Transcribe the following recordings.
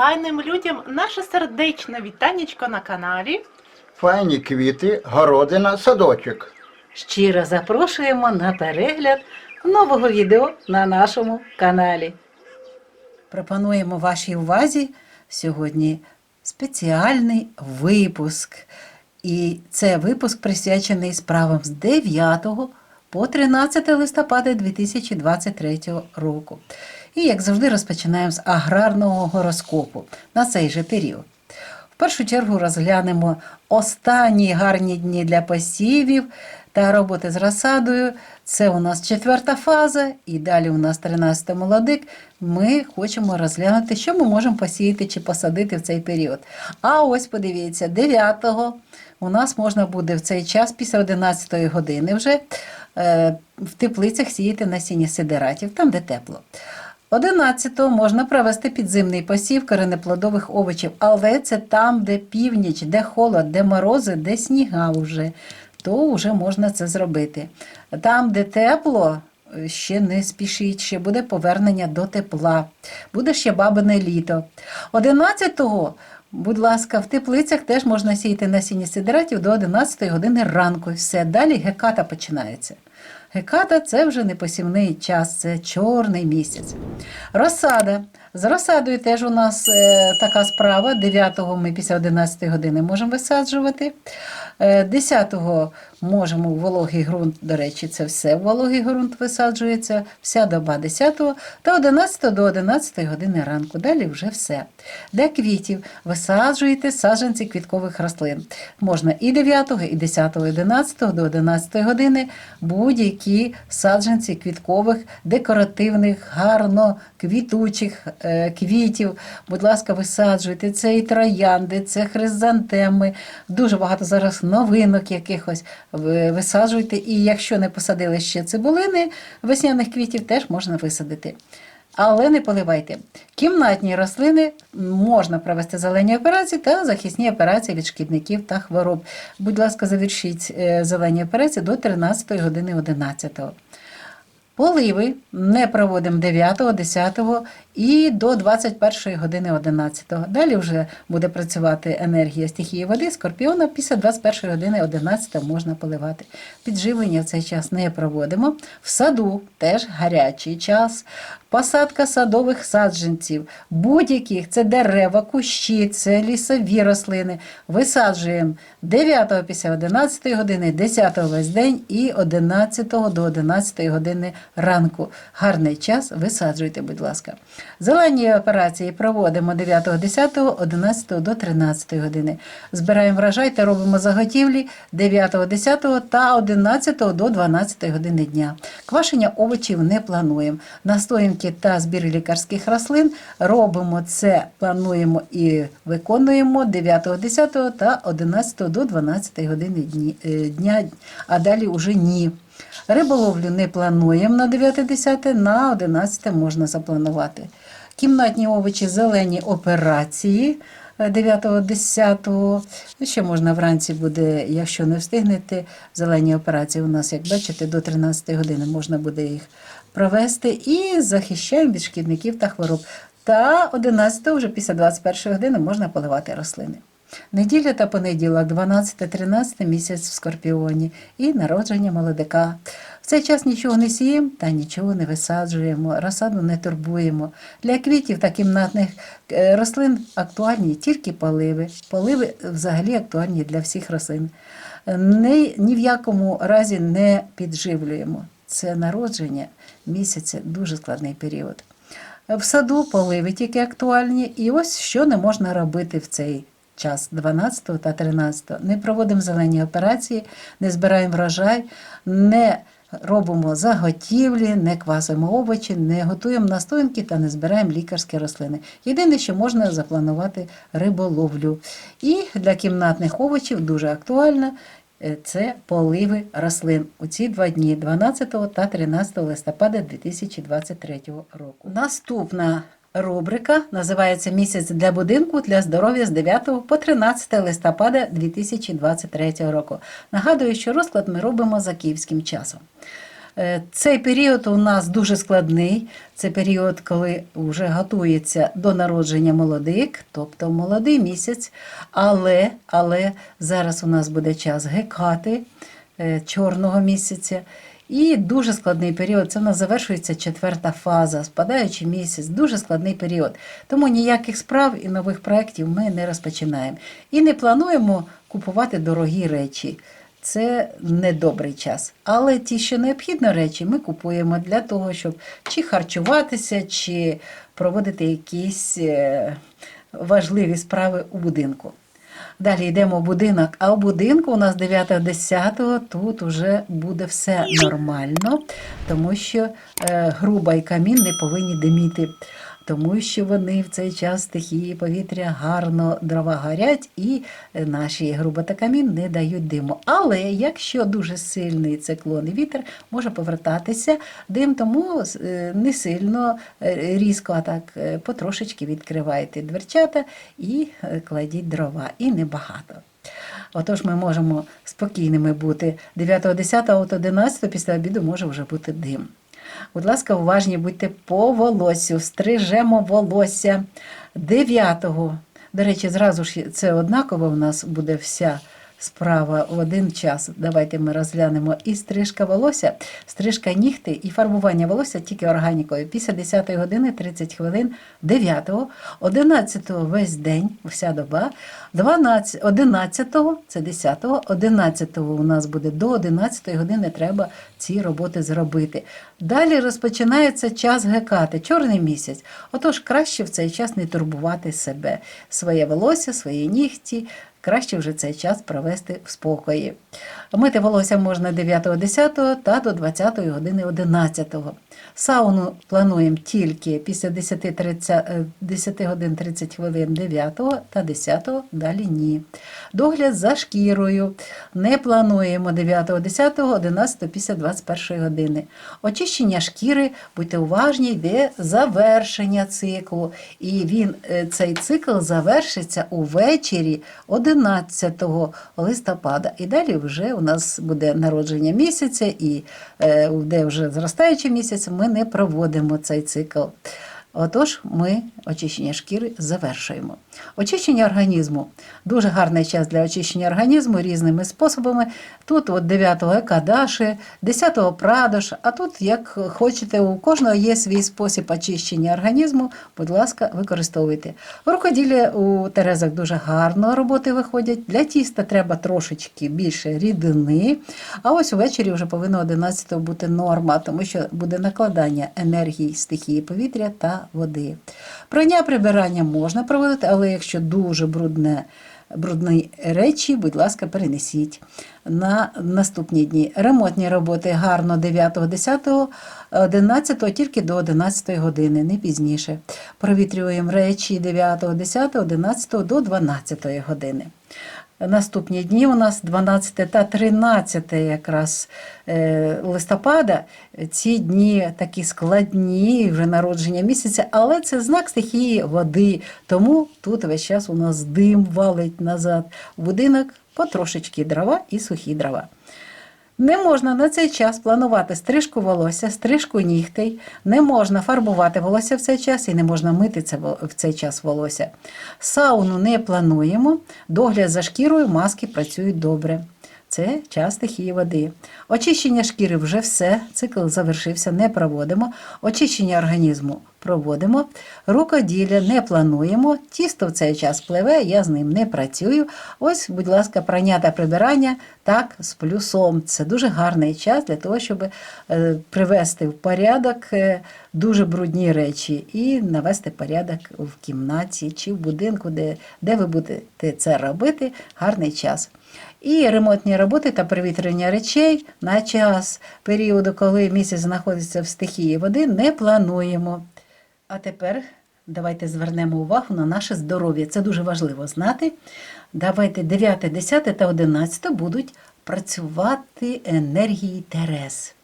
файним людям наше сердечне вітанечко на каналі. Файні квіти, городина, садочок. Щиро запрошуємо на перегляд нового відео на нашому каналі. Пропонуємо вашій увазі сьогодні спеціальний випуск. І це випуск присвячений справам з 9 по 13 листопада 2023 року. І, як завжди, розпочинаємо з аграрного гороскопу на цей же період. В першу чергу розглянемо останні гарні дні для посівів та роботи з розсадою. Це у нас четверта фаза, і далі у нас 13 молодик. Ми хочемо розглянути, що ми можемо посіяти чи посадити в цей період. А ось подивіться, 9-го у нас можна буде в цей час, після 11 години вже е, в теплицях сіяти насіння сидератів, там де тепло. 11-го можна провести підзимний посів коренеплодових овочів, але це там, де північ, де холод, де морози, де сніга вже, то вже можна це зробити. Там, де тепло, ще не спішіть, ще буде повернення до тепла, буде ще бабине літо. 11-го, будь ласка, в теплицях теж можна сіяти насіння сидератів до 11 години ранку. Все, далі геката починається. Геката це вже не посівний час, це чорний місяць. Розсада. З розсадою теж у нас е, така справа. 9-го ми після 11 години можемо висаджувати. Е, 10-го можемо в вологий ґрунт, до речі, це все в вологий ґрунт висаджується, вся доба 10-го та 11 до 11 години ранку. Далі вже все. Для квітів висаджуєте саджанці квіткових рослин. Можна і 9-го, і 10, і 11-го до 11 години будь-які саджанці квіткових, декоративних, гарно квітучих квітів. Будь ласка, висаджуйте. Це і троянди, це хризантеми. Дуже багато зараз новинок якихось. Висаджуйте. І якщо не посадили ще цибулини весняних квітів, теж можна висадити. Але не поливайте. Кімнатні рослини можна провести зелені операції та захисні операції від шкідників та хвороб. Будь ласка, завершіть е, зелені операції до 13 години 11. Поливи не проводимо 9, 10 і до 21 години 11. Далі вже буде працювати енергія стихії води, скорпіона. Після 21 години 11 можна поливати. Підживлення в цей час не проводимо. В саду теж гарячий час. Посадка садових саджанців, будь-яких це дерева, кущі, це лісові рослини. Висаджуємо 9 після 11 години, 10 весь день і 11 до 11 години ранку. Гарний час висаджуйте, будь ласка. Зелені операції проводимо 9, 10, 11 до 13 години. Збираємо врожай та робимо заготівлі 9, 10 та 11 до 12 години дня. Квашення овочів не плануємо. Настоянки та збір лікарських рослин робимо це, плануємо і виконуємо 9, 10 та 11 до 12 години е, дня, а далі уже ні. Риболовлю не плануємо на 9-10, на 11 можна запланувати. Кімнатні овочі, зелені операції 9-10. Ще можна вранці буде, якщо не встигнете, зелені операції у нас, як бачите, до 13 години можна буде їх провести і захищаємо від шкідників та хвороб. Та 11 вже після 21 години можна поливати рослини. Неділя та понеділок, 12-13 місяць в Скорпіоні і народження молодика. В цей час нічого не сіємо та нічого не висаджуємо, розсаду не турбуємо. Для квітів та кімнатних е, рослин актуальні тільки поливи. Поливи взагалі актуальні для всіх рослин. Ні, ні в якому разі не підживлюємо. Це народження місяця дуже складний період. В саду поливи тільки актуальні, і ось що не можна робити в цей час 12 та 13. Не проводимо зелені операції, не збираємо врожай, не робимо заготівлі, не квасимо овочі, не готуємо настоянки та не збираємо лікарські рослини. Єдине, що можна запланувати риболовлю. І для кімнатних овочів дуже актуально. е, Це поливи рослин у ці два дні 12 та 13 листопада 2023 року. Наступна рубрика називається Місяць для будинку для здоров'я з 9 по 13 листопада 2023 року. Нагадую, що розклад ми робимо за київським часом. Е, Цей період у нас дуже складний. Це період, коли вже готується до народження молодик, тобто молодий місяць. Але, але зараз у нас буде час гекати е, чорного місяця. І дуже складний період. Це в нас завершується четверта фаза, спадаючий місяць, дуже складний період. Тому ніяких справ і нових проєктів ми не розпочинаємо. І не плануємо купувати дорогі речі. Це недобрий час. Але ті, що необхідно речі, ми купуємо для того, щоб чи харчуватися, чи проводити якісь е, важливі справи у будинку. Далі йдемо в будинок, а в будинку у нас 9-10 тут вже буде все нормально, тому що е, груба і камін не повинні диміти, тому що вони в цей час стихії повітря гарно дрова горять і е, наші груба та камін не дають диму. Але якщо дуже сильний циклон і вітер, може повертатися дим, тому е, не сильно е, різко, а так потрошечки відкривайте дверцята і кладіть дрова, і небагато. Отож, ми можемо спокійними бути 9, 10, от 11 після обіду може вже бути дим. Будь ласка, уважні будьте по волоссю, стрижемо волосся 9-го, До речі, зразу ж це однаково у нас буде вся справа в один час. Давайте ми розглянемо і стрижка волосся, стрижка нігти і фарбування волосся тільки органікою. Після 10 години 30 хвилин 9, 11 весь день, вся доба, 12, 11 це 10, 11 у нас буде до 11 години треба ці роботи зробити. Далі розпочинається час гекати, чорний місяць. Отож, краще в цей час не турбувати себе, своє волосся, свої нігті. Краще вже цей час провести в спокої. Мити волосся можна 9-10 та до 20 години 11. Сауну плануємо тільки після 10, 10 годин 30 хвилин 9 та 10, далі ні. Догляд за шкірою не плануємо 9, 10, 11 після 21 години. Очищення шкіри, будьте уважні, йде завершення циклу. І він, е, цей цикл завершиться увечері 11 листопада. І далі вже у нас буде народження місяця, і е, де вже зростаючий місяць, ми не проводимо цей цикл. Отож, ми очищення шкіри завершуємо. Очищення організму дуже гарний час для очищення організму різними способами. Тут от 9-го екадаші, 10-го прадош, а тут, як хочете, у кожного є свій спосіб очищення організму. Будь ласка, використовуйте. Рукоділля у Терезах дуже гарно роботи виходять. Для тіста треба трошечки більше рідини. А ось увечері вже повинно 11 бути норма, тому що буде накладання енергії стихії повітря та води. Прання прибирання можна проводити, але якщо дуже брудне. Брудні речі, будь ласка, перенесіть на наступні дні. Ремонтні роботи гарно 9, 10, 11, тільки до 11 години, не пізніше. Провітрюємо речі 9, 10, 11 до 12 години. Наступні дні у нас 12 та 13 якраз е, листопада. Ці дні такі складні, вже народження місяця, але це знак стихії води. Тому тут весь час у нас дим валить назад будинок, потрошечки дрова і сухі дрова. Не можна на цей час планувати стрижку волосся, стрижку нігтей, не можна фарбувати волосся в цей час і не можна мити це в цей час волосся. Сауну не плануємо, догляд за шкірою, маски працюють добре. Це час стихії води. Очищення шкіри вже все, цикл завершився, не проводимо. Очищення організму проводимо. Рукоділля не плануємо. Тісто в цей час пливе, я з ним не працюю. Ось, будь ласка, прання та прибирання так з плюсом. Це дуже гарний час для того, щоб е, привести в порядок е, дуже брудні речі і навести порядок в кімнаті чи в будинку, де, де ви будете це робити. Гарний час. І ремонтні роботи та привітрення речей на час періоду, коли місяць знаходиться в стихії води, не плануємо. А тепер давайте звернемо увагу на наше здоров'я. Це дуже важливо знати. Давайте 9, 10 та 11 будуть працювати енергії Терез.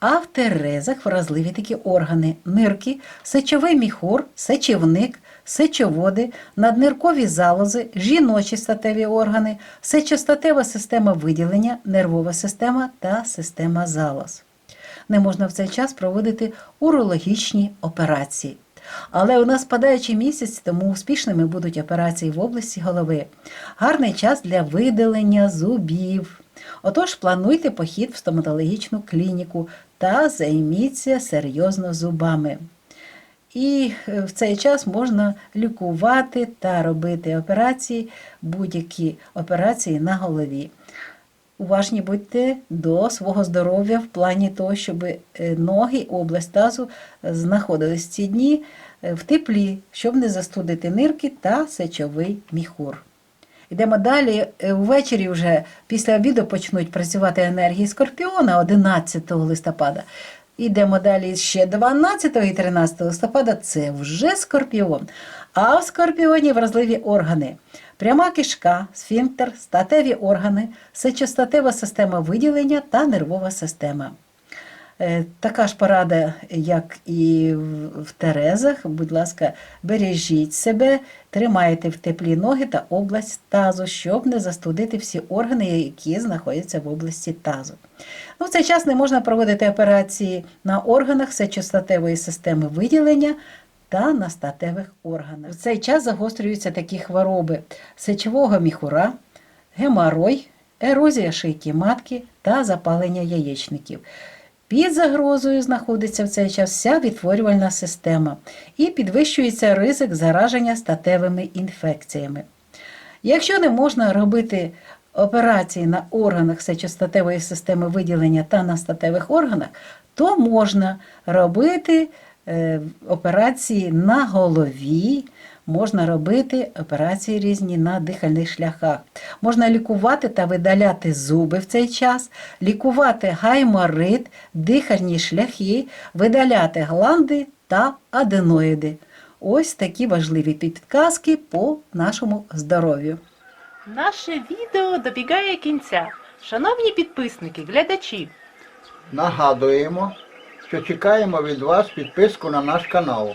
А в Терезах вразливі такі органи: нирки, сечовий міхур, сечівник, сечоводи, надниркові залози, жіночі статеві органи, сечостатева система виділення, нервова система та система залоз. не можна в цей час проводити урологічні операції. Але у нас падаючий місяць, тому успішними будуть операції в області голови. Гарний час для видалення зубів. Отож, плануйте похід в стоматологічну клініку та займіться серйозно зубами. І е, в цей час можна лікувати та робити операції, будь-які операції на голові. Уважні будьте до свого здоров'я в плані того, щоб е, ноги, область тазу е, знаходились ці дні в теплі, щоб не застудити нирки та сечовий міхур. Йдемо далі. Ввечері вже після обіду почнуть працювати енергії Скорпіона 11 листопада. Йдемо далі ще 12 і 13 листопада це вже скорпіон. А в скорпіоні вразливі органи. Пряма кишка, сфінктер, статеві органи, сечостатева система виділення та нервова система. Е, Така ж порада, як і в Терезах. Будь ласка, бережіть себе, тримайте в теплі ноги та область тазу, щоб не застудити всі органи, які знаходяться в області тазу. Ну, в цей час не можна проводити операції на органах сечостатевої системи виділення та на статевих органах. В цей час загострюються такі хвороби сечового міхура, геморой, ерозія шийки матки та запалення яєчників. Під загрозою знаходиться в цей час вся відтворювальна система і підвищується ризик зараження статевими інфекціями. Якщо не можна робити операції на органах сечостатевої системи виділення та на статевих органах, то можна робити е, операції на голові, можна робити операції різні на дихальних шляхах. Можна лікувати та видаляти зуби в цей час, лікувати гайморит, дихальні шляхи, видаляти гланди та аденоїди. Ось такі важливі підказки по нашому здоров'ю. Наше відео добігає кінця. Шановні підписники, глядачі, Нагадуємо, що чекаємо від вас підписку на наш канал.